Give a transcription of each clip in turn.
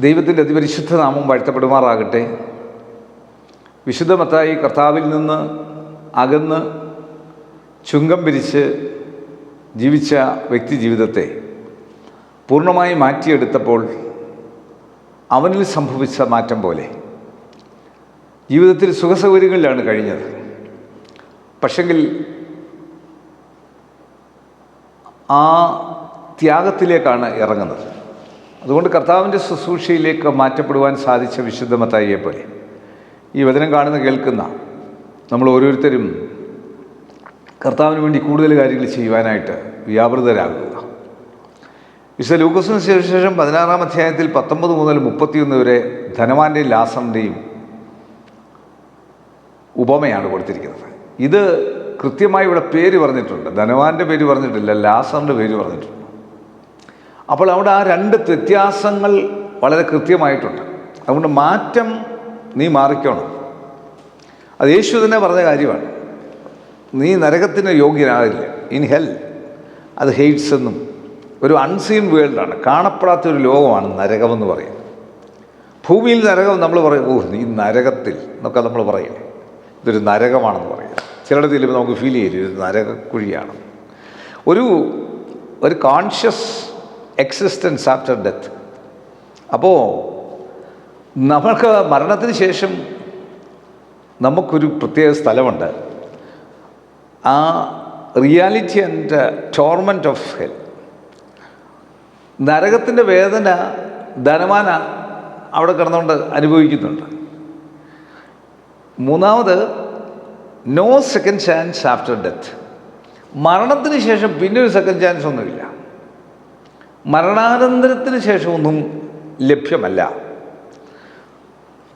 ദൈവത്തിന്റെ അതിപരിശുദ്ധ നാമം വാഴ്ത്തപ്പെടുമാറാകട്ടെ. വിശുദ്ധ മത്തായി കർത്താവിൽ നിന്ന് അകന്ന് ചുങ്കം പിരിച്ച് ജീവിച്ച വ്യക്തി ജീവിതത്തെ പൂർണമായി മാറ്റിയെടുത്തപ്പോൾ അവനിൽ സംഭവിച്ച മാറ്റം പോലെ. ജീവിതത്തിൽ സുഖസൗകര്യങ്ങളിലാണ് കഴിഞ്ഞത്. പക്ഷെങ്കിൽ ആ ത്യാഗത്തിലേക്കാണ് ഇറങ്ങുന്നത്. അതുകൊണ്ട് കർത്താവിന്റെ ശുശ്രൂഷയിലേക്ക് മാറ്റപ്പെടുവാൻ സാധിച്ച വിശുദ്ധ മത്തായിയെ പോലെ. ഈ വചനം കാണുന്ന കേൾക്കുന്ന നമ്മൾ ഓരോരുത്തരും കർത്താവിന് വേണ്ടി കൂടുതൽ കാര്യങ്ങൾ ചെയ്യുവാനായിട്ട് വ്യാപൃതരാകുക. വിശുദ്ധ ലൂക്കസിന് ശേഷം പതിനാറാം അധ്യായത്തിൽ പത്തൊമ്പത് മുതൽ മുപ്പത്തിയൊന്ന് വരെ ധനവാന്റെയും ലാസറിന്റെയും ഉപമയാണ് കൊടുത്തിരിക്കുന്നത്. ഇത് കൃത്യമായി ഇവിടെ പേര് പറഞ്ഞിട്ടുണ്ട്. ധനവാന്റെ പേര് പറഞ്ഞിട്ടില്ല ലാസറിന്റെ പേര് പറഞ്ഞിട്ടുണ്ട്. അപ്പോൾ അവിടെ ആ രണ്ട് വ്യത്യാസങ്ങൾ വളരെ കൃത്യമായിട്ടുണ്ട്. അതുകൊണ്ട് മാറ്റം നീ മാറിക്കണം. അത് യേശു തന്നെ പറഞ്ഞ കാര്യമാണ്. നീ നരകത്തിന് യോഗ്യനാകില്ല ഇൻ ഹെൽ. അത് ഹെയ്റ്റ്സ് എന്നും. ഒരു അൺസീൻ വേൾഡാണ്. കാണപ്പെടാത്ത ഒരു ലോകമാണ് നരകമെന്ന് പറയും. ഭൂമിയിൽ നരകം നമ്മൾ പറയും ഓ നീ നരകത്തിൽ എന്നൊക്കെ നമ്മൾ പറയും. ഇതൊരു നരകമാണെന്ന് പറയും. ചിലടത്തിൽ ചെല്ലുമ്പോൾ നമുക്ക് ഫീൽ ചെയ്യും ഇത് നരകക്കുഴിയാണ്. ഒരു ഒരു കോൺഷ്യസ് എക്സിസ്റ്റൻസ് ആഫ്റ്റർ ഡെത്ത് അപ്പോൾ നമ്മൾക്ക് മരണത്തിന് ശേഷം നമുക്കൊരു പ്രത്യേക സ്ഥലമുണ്ട്. ആ reality and torment of hell നരകത്തിന്റെ വേദന ധനവാന അവിടെ കിടന്നുകൊണ്ട് അനുഭവിക്കുന്നുണ്ട്. മൂന്നാമത് no second chance after death മരണത്തിന് ശേഷം പിന്നെ ഒരു സെക്കൻഡ് ചാൻസ് ഒന്നുമില്ല. മരണാനന്തരത്തിന് ശേഷമൊന്നും ലഭ്യമല്ല.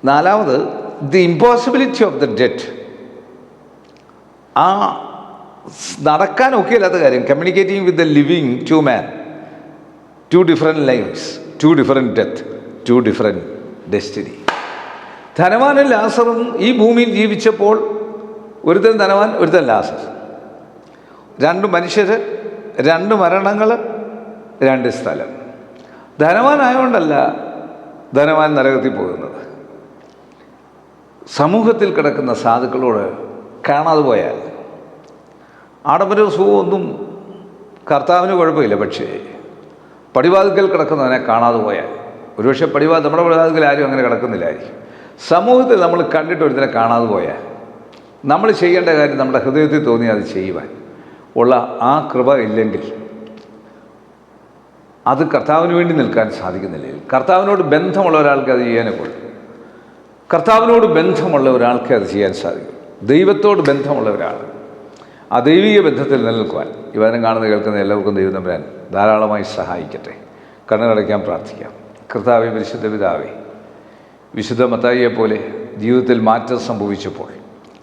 നാലാമത് the impossibility of the debt ആ നടക്കാൻ ഒക്കെയല്ലാത്ത കാര്യം. Communicating with the living two man two different lives two different death two different destiny ധനവാനും ലാസറും ഈ ഭൂമിയിൽ ജീവിച്ചപ്പോൾ ഒരുത്തൻ ധനവാൻ ഒരുത്തൻ ലാസർ. രണ്ട് മനുഷ്യർ രണ്ട് മരണങ്ങൾ രണ്ട് സ്ഥലം. ധനവാനായതുകൊണ്ടല്ല ധനവാൻ നരകത്തിൽ പോകുന്നത്. സമൂഹത്തിൽ കിടക്കുന്ന സാധുക്കളോട് കാണാതെ പോയാൽ ആഡംബരവും സുഖമൊന്നും കർത്താവിന് കുഴപ്പമില്ല. പക്ഷേ പടിവാതിക്കൽ കിടക്കുന്നവനെ കാണാതെ പോയാൽ ഒരുപക്ഷെ പടിവാ നമ്മുടെ പടിവാതിക്കൽ ആരും അങ്ങനെ കിടക്കുന്നില്ലായിരിക്കും. സമൂഹത്തിൽ നമ്മൾ കണ്ടിട്ട് ഒരുത്തിനെ കാണാതെ പോയാൽ നമ്മൾ ചെയ്യേണ്ട കാര്യം നമ്മുടെ ഹൃദയത്തിൽ തോന്നി അത് ചെയ്യുവാൻ ഉള്ള ആ കൃപ ഇല്ലെങ്കിൽ അത് കർത്താവിന് വേണ്ടി നിൽക്കാൻ സാധിക്കുന്നില്ല. കർത്താവിനോട് ബന്ധമുള്ള ഒരാൾക്ക് അത് ചെയ്യാനെ കൊള്ളു കർത്താവിനോട് ബന്ധമുള്ള ഒരാൾക്ക് അത് ചെയ്യാൻ സാധിക്കും. ദൈവത്തോട് ബന്ധമുള്ള ഒരാൾ. ആ ദൈവിക ബന്ധത്തിൽ നിലനിൽക്കുവാൻ. ഈ വചനം കാണുന്ന കേൾക്കുന്ന എല്ലാവർക്കും ദൈവം തമ്പുരാൻ ധാരാളമായി സഹായിക്കട്ടെ. കണ്ണടയ്ക്കാൻ പ്രാർത്ഥിക്കാം. കർത്താവെ പരിശുദ്ധ പിതാവേ വിശുദ്ധ മത്തായിയെ പോലെ ജീവിതത്തിൽ മാറ്റം സംഭവിച്ചപ്പോൾ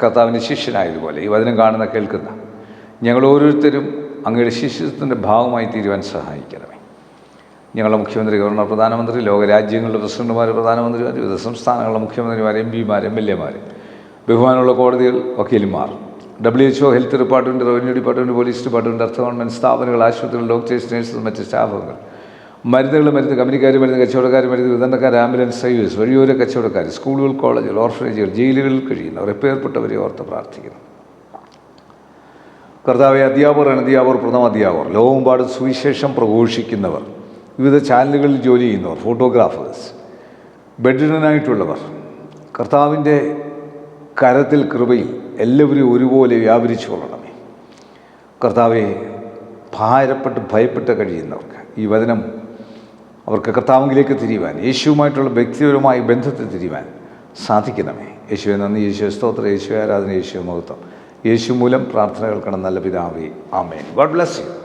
കർത്താവിന്റെ ശിഷ്യനായതുപോലെ ഈ വചനം കാണുന്ന കേൾക്കുന്ന ഞങ്ങൾ ഓരോരുത്തരും അങ്ങയുടെ ശിഷ്യത്വത്തിന്റെ ഭാഗമായി തീരുവാൻ സഹായിക്കണമേ. ഞങ്ങളുടെ മുഖ്യമന്ത്രി ഗവർണർ പ്രധാനമന്ത്രി ലോകരാജ്യങ്ങളുടെ പ്രസിഡന്റുമാർ പ്രധാനമന്ത്രിമാർ വിവിധ സംസ്ഥാനങ്ങളുടെ മുഖ്യമന്ത്രിമാർ എം പിമാർ എം എൽ എമാർ ബഹുമാനമുള്ള കോടതികൾ വക്കീലുമാർ W H O health department revenue department police department അർത്ഥ സ്ഥാപനങ്ങൾ ആശുപത്രികൾ ഡോക്ടേഴ്സ് നേഴ്സസ് മറ്റ് സ്റ്റാഫുകൾ. മരുന്നുകൾ മരുന്ന് കമ്പനിക്കാർ മരുന്ന് കച്ചവടക്കാർ മരുന്ന് വിതരണക്കാർ ആംബുലൻസ് സർവീസ് വഴിയോര കച്ചവടക്കാർ സ്കൂളുകൾ കോളേജുകൾ ഓർഫനേജുകൾ ജയിലുകളിൽ കഴിയുന്നവർ എപ്പേർപ്പെട്ടവരെ ഓർത്ത് പ്രാർത്ഥിക്കുന്നു. കർത്താവെ അധ്യാപകർ അനധ്യാപകർ പ്രഥമ അധ്യാപകർ. ലോകമെമ്പാടും സുവിശേഷം പ്രഘോഷിക്കുന്നവർ. വിവിധ ചാനലുകളിൽ ജോലി ചെയ്യുന്നവർ ഫോട്ടോഗ്രാഫേഴ്സ് ബെഡിനായിട്ടുള്ളവർ കർത്താവിന്റെ കരത്തിൽ കൃപയിൽ എല്ലാവരും ഒരുപോലെ വ്യാപരിച്ചു കൊള്ളണമേ. കർത്താവെ ഭാരപ്പെട്ട് ഭയപ്പെട്ട് കഴിയുന്നവർക്ക് ഈ വചനം അവർക്ക് കർത്താവിലേക്ക് തിരിയുവാൻ യേശുവുമായിട്ടുള്ള വ്യക്തിപരമായ ബന്ധത്തിൽ തിരിയുവാൻ സാധിക്കണമേ. യേശുവെ നന്ദി. യേശു സ്തോത്ര. യേശു ആരാധന. യേശു മഹത്വം. യേശു മൂലം പ്രാർത്ഥന കേൾക്കണം നല്ല പിതാവേ. ആമേൻ. God bless you.